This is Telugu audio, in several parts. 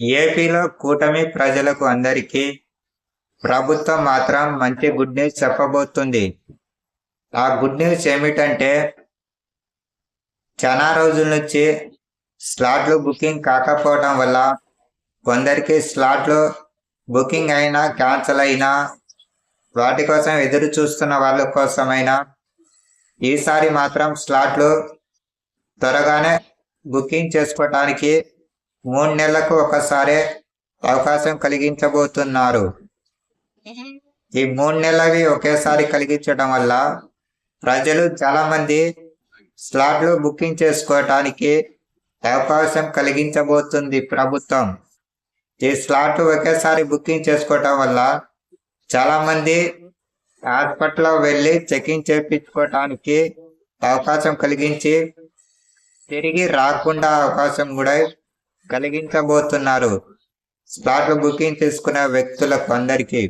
ఏపీలో కూటమి ప్రజలకు అందరికీ ప్రభుత్వం మాత్రం మంచి గుడ్ న్యూస్ చెప్పబోతుంది. ఆ గుడ్ న్యూస్ ఏమిటంటే చాలా రోజుల నుంచి స్లాట్లు బుకింగ్ కాకపోవడం వల్ల కొందరికి స్లాట్లు బుకింగ్ అయినా క్యాన్సిల్ అయినా వాటి కోసం ఎదురు చూస్తున్న వాళ్ళ కోసమైనా ఈసారి మాత్రం స్లాట్లు త్వరగానే బుకింగ్ చేసుకోవటానికి మూడు నెలలకు ఒకసారి అవకాశం కలిగించబోతున్నారు. ఈ మూడు నెలవి ఒకేసారి కలిగించడం వల్ల ప్రజలు చాలా మంది స్లాట్లు బుకింగ్ చేసుకోవటానికి అవకాశం కలిగించబోతుంది ప్రభుత్వం. ఈ స్లాట్ ఒకేసారి బుకింగ్ చేసుకోవటం వల్ల చాలా మంది హాస్పిటల్లో వెళ్ళి చెకింగ్ చేయించుకోవటానికి అవకాశం కలిగించి తిరిగి రాకుండా అవకాశం కూడా కలిగించబోతున్నారు. స్లాట్లు బుకింగ్ చేసుకునే వ్యక్తులకు అందరికీ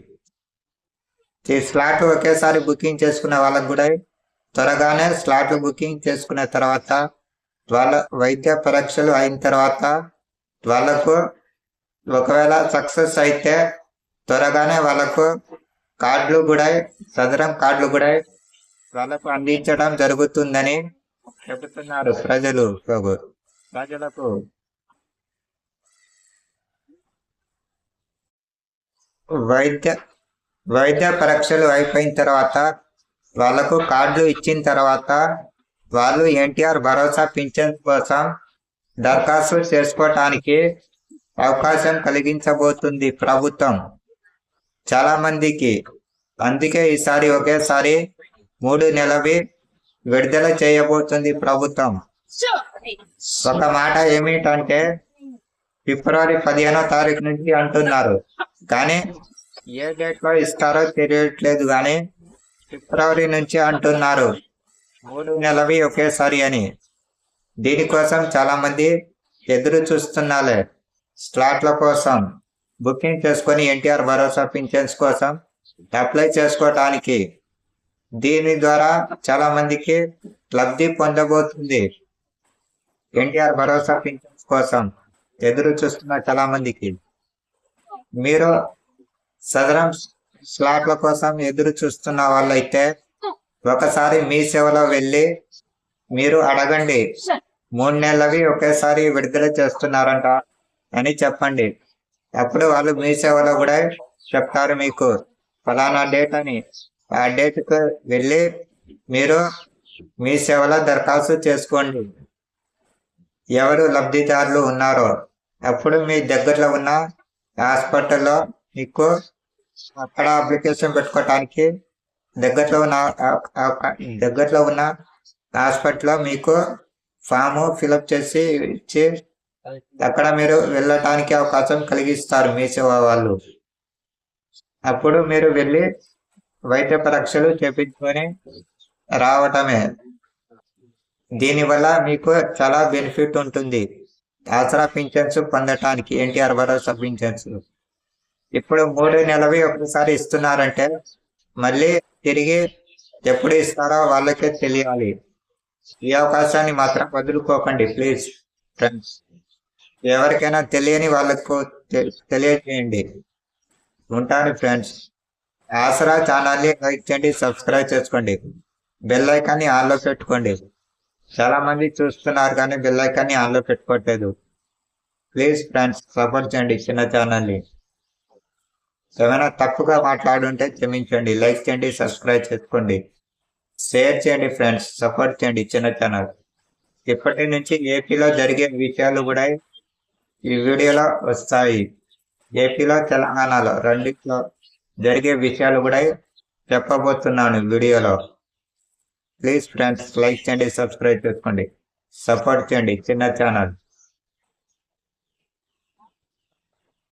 ఈ స్లాట్ ఒకేసారి బుకింగ్ చేసుకునే వాళ్ళకు కూడా త్వరగానే స్లాట్లు బుకింగ్ చేసుకున్న తర్వాత వాళ్ళ వైద్య పరీక్షలు అయిన తర్వాత వాళ్ళకు ఒకవేళ సక్సెస్ అయితే త్వరగానే వాళ్ళకు కార్డులు కూడా సదరం కార్డులు కూడా వాళ్ళకు అందించడం జరుగుతుందని చెబుతున్నారు ప్రజలు. ప్రజలకు వైద్య వైద్య పరీక్షలు అయిపోయిన తర్వాత వాళ్ళకు కార్డులు ఇచ్చిన తర్వాత వాళ్ళు ఎన్టీఆర్ భరోసా పింఛన్ కోసం దరఖాస్తు చేసుకోవటానికి అవకాశం కలిగించబోతుంది ప్రభుత్వం. చాలా మందికి. అందుకే ఈసారి ఒకేసారి మూడు నెలవి విడుదల చేయబోతుంది ప్రభుత్వం. ఒక మాట ఏమిటంటే ఫిబ్రవరి పదిహేనో తారీఖు నుంచి అంటున్నారు. కానీ ఏ డేట్లో ఇస్తారో తెలియట్లేదు కానీ ఫిబ్రవరి నుంచి అంటున్నారు. మూడు నెలవి ఒకేసారి అని. దీనికోసం చాలామంది ఎదురు చూస్తున్నాలే. స్లాట్ల కోసం బుకింగ్ చేసుకొని ఎన్టీఆర్ భరోసా పింఛన్స్ కోసం అప్లై చేసుకోవటానికి. దీని ద్వారా చాలామందికి లబ్ధి పొందబోతుంది. ఎన్టీఆర్ భరోసా పింఛన్స్ కోసం ఎదురు చూస్తున్న చాలామందికి. మీరు సదరం స్లాట్ల కోసం ఎదురు చూస్తున్న వాళ్ళైతే ఒకసారి మీ సేవలో వెళ్ళి మీరు అడగండి. మూడు నెలలవి ఒకేసారి విడుదల చేస్తున్నారంట అని చెప్పండి. అప్పుడు వాళ్ళు మీ సేవలో కూడా చెప్తారు మీకు. ఫలానా డేట్ అని. ఆ డేట్కి వెళ్ళి మీరు మీ సేవలో దరఖాస్తు చేసుకోండి. ఎవరు లబ్ధిదారులు ఉన్నారో. అప్పుడు మీ దగ్గరలో ఉన్న హాస్పిటల్లో మీకు అక్కడ అప్లికేషన్ పెట్టుకోవటానికి దగ్గరలో ఉన్న దగ్గరలో ఉన్న హాస్పిటల్లో మీకు ఫాము ఫిలప్ చేసి ఇచ్చి అక్కడ మీరు వెళ్ళటానికి అవకాశం కలిగిస్తారు మీ సేవ వాళ్ళు. అప్పుడు మీరు వెళ్ళి వైద్య పరీక్షలు చేపించుకొని రావటమే. దీనివల్ల మీకు చాలా బెనిఫిట్ ఉంటుంది. ఆసరా పింఛన్స్ పొందటానికి ఎన్టీఆర్ భరోసా పింఛన్స్. ఇప్పుడు మూడు నెలవి ఒకసారి ఇస్తున్నారంటే మళ్ళీ తిరిగి ఎప్పుడు ఇస్తారో వాళ్ళకే తెలియాలి. ఈ అవకాశాన్ని మాత్రం వదులుకోకండి ప్లీజ్. ఫ్రెండ్స్ ఎవరికైనా తెలియని వాళ్ళకు తెలియజేయండి. ఉంటాను ఫ్రెండ్స్. ఆసరా ఛానల్ని లైక్ చేయండి సబ్స్క్రైబ్ చేసుకోండి. బెల్ ఐకాన్ని ఆన్లో పెట్టుకోండి. చాలా మంది చూస్తున్నారు కానీ బెల్ ఐకాన్ని ఆన్లో పెట్టుకోవట్లేదు ప్లీజ్ ఫ్రెండ్స్ సపోర్ట్ చేయండి చిన్న ఛానల్ని ఏమైనా తప్పుగా మాట్లాడుంటే క్షమించండి లైక్ చేయండి సబ్స్క్రైబ్ చేసుకోండి. షేర్ చేయండి ఫ్రెండ్స్ సపోర్ట్ చేయండి చిన్న ఛానల్ ఇప్పటి నుంచి ఏపీలో జరిగే విషయాలు కూడా ఈ వీడియోలో వస్తాయి. ఏపీలో తెలంగాణలో రెండిట్లో జరిగే విషయాలు కూడా చెప్పబోతున్నాను వీడియోలో. ప్లీజ్ ఫ్రెండ్స్ లైక్ చేయండి సబ్స్క్రైబ్ చేసుకోండి. సపోర్ట్ చేయండి చిన్న ఛానల్